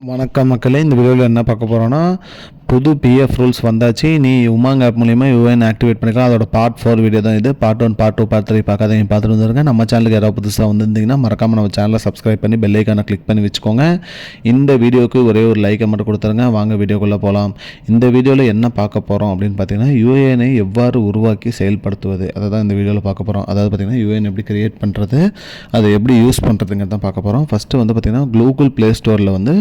வணக்கம் மக்களே இந்த வீடியோவில் என்ன பார்க்க போகிறோன்னா புது பிஎஃப் ரூல்ஸ் வந்தாச்சு. நீ உமாங் ஆப் மூலிமா யூஎன் ஆக்டிவேட் பண்ணிக்கலாம். அதோட பார்ட் ஃபோர் வீடியோ தான் இது. Part one part two part three பார்க்காதீங்க. பார்த்துட்டு வந்துருங்க. நம்ம சேனலுக்கு யாராவது புதுசாக வந்திருந்தீங்கன்னா மறக்காமல் நம்ம சேனலை சப்ஸ்கிரைப் பண்ணி பெல் கிளிக் பண்ணி வச்சுக்கோங்க. இந்த வீடியோக்கு ஒரே ஒரு லைக்கை மட்டும் கொடுத்துருங்க. வாங்க வீடியோக்குள்ளே போகலாம் இந்த வீடியோவில் என்ன பார்க்க போகிறோம் அப்படின்னு பார்த்தீங்கன்னா யூஏஎனை எவ்வாறு உருவாக்கி செயல்படுத்துவது? அதை தான் இந்த வீடியோவில் பார்க்க போகிறோம் அதாவது பார்த்தீங்கன்னா யூஏன் எப்படி கிரியேட் பண்ணுறது அதை எப்படி யூஸ் பண்ணுறதுங்கிறது தான் பார்க்க போகிறோம் ஃபஸ்ட்டு வந்து பார்த்தீங்கன்னா கூகுள் ப்ளே ஸ்டோரில் வந்து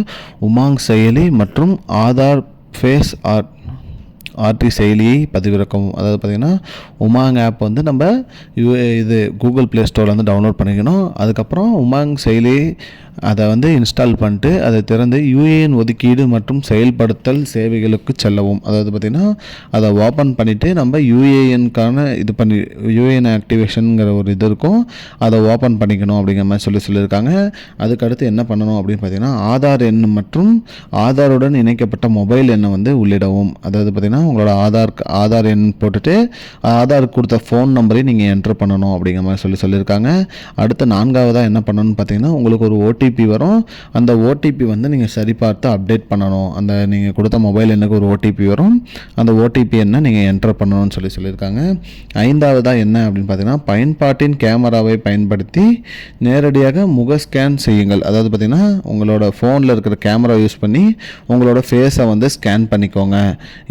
உமாங் செயலி மற்றும் ஆதார் ஃபேஸ் ஆர்ட் ஆர்டி செயலியை பதிவிறக்கவும் அதாவது பார்த்திங்கன்னா உமாங் ஆப் வந்து நம்ம யூ இது கூகுள் ப்ளே ஸ்டோரில் வந்து டவுன்லோட் பண்ணிக்கணும். அதுக்கப்புறம் உமாங் செயலியை அதை வந்து இன்ஸ்டால் பண்ணிட்டு அதை திறந்து யூஏஎன் ஒதுக்கீடு மற்றும் செயல்படுத்தல் சேவைகளுக்கு செல்லவும். அதாவது பார்த்திங்கன்னா அதை ஓப்பன் பண்ணிவிட்டு நம்ம யூஏஎன்கான இது பண்ணி யூஏஎன் ஆக்டிவேஷனுங்கிற ஒரு இது இருக்கும் அதை ஓப்பன் பண்ணிக்கணும் அப்படிங்கிற மாதிரி சொல்லி சொல்லியிருக்காங்க. அதுக்கடுத்து என்ன பண்ணணும் அப்படின்னு பார்த்தீங்கன்னா ஆதார் எண் மற்றும் ஆதாருடன் இணைக்கப்பட்ட மொபைல் எண்ணை வந்து உள்ளிடவும். அதாவது பார்த்திங்கன்னா உங்களோட ஆதார் ஆதார் எண் போட்டுட்டு ஆதார் கொடுத்த ஃபோன் நம்பரையும் நீங்கள் என்டர் பண்ணணும் அப்படிங்கிற மாதிரி சொல்லி சொல்லியிருக்காங்க. அடுத்து நான்காவதாக என்ன பண்ணணும்னு பார்த்தீங்கன்னா உங்களுக்கு ஒரு ஓடி ஓடிபி வரும். அந்த ஓடிபி வந்து நீங்கள் சரிபார்த்து அப்டேட் பண்ணணும். அந்த நீங்கள் கொடுத்த மொபைல் எண்ணுக்கு ஒரு ஓடிபி வரும். அந்த ஓடிபி என்ன நீங்கள் என்டர் பண்ணணும்னு சொல்லி சொல்லியிருக்காங்க. ஐந்தாவதாக என்ன அப்படின்னு பார்த்தீங்கன்னா பயன்பாட்டின் கேமராவை பயன்படுத்தி நேரடியாக முக ஸ்கேன் செய்யுங்கள். அதாவது பார்த்திங்கன்னா உங்களோட ஃபோனில் இருக்கிற கேமரா யூஸ் பண்ணி உங்களோட ஃபேஸை வந்து ஸ்கேன் பண்ணிக்கோங்க.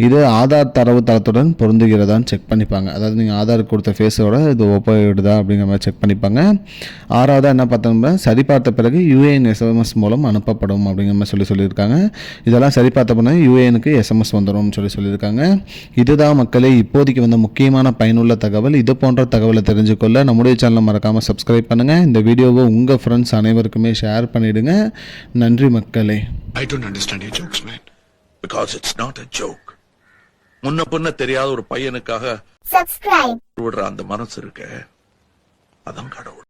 இது ஆதார் தரவு தளத்துடன் பொருந்துகிறதான்னு செக் பண்ணிப்பாங்க. அதாவது நீங்கள் ஆதார் கொடுத்த ஃபேஸோட இது ஒப்பிடுதா அப்படிங்கிற மாதிரி செக் பண்ணிப்பாங்க. ஆறாவதாக என்ன பார்த்தோம்னா சரிபார்த்த பிறகு யூஏஎன் எஸ்எம்எஸ் மூலம் அனுப்பப்படும் அப்படிங்கிற மாதிரி சொல்லி சொல்லியிருக்காங்க. இதெல்லாம் சரி பார்த்த பிறகு யூஏஎனுக்கு எஸ்எம்எஸ் வந்துடும்னு சொல்லி சொல்லியிருக்காங்க. இதுதான் மக்களே இப்போதைக்கு வந்த முக்கியமான பயனுள்ள தகவல். இது போன்ற தகவலை தெரிஞ்சுக்கொள்ள நம்முடைய சேனலை மறக்காமல் சப்ஸ்கிரைப் பண்ணுங்கள் இந்த வீடியோவை உங்கள் ஃப்ரெண்ட்ஸ் அனைவருக்குமே ஷேர் பண்ணிவிடுங்க நன்றி மக்களே. Don't understand your jokes, man. Because it's not a joke. முன்ன பின்ன தெரியாத ஒரு பையனுக்காக விடுற அந்த மனசு இருக்க. அதான் கடவுள்.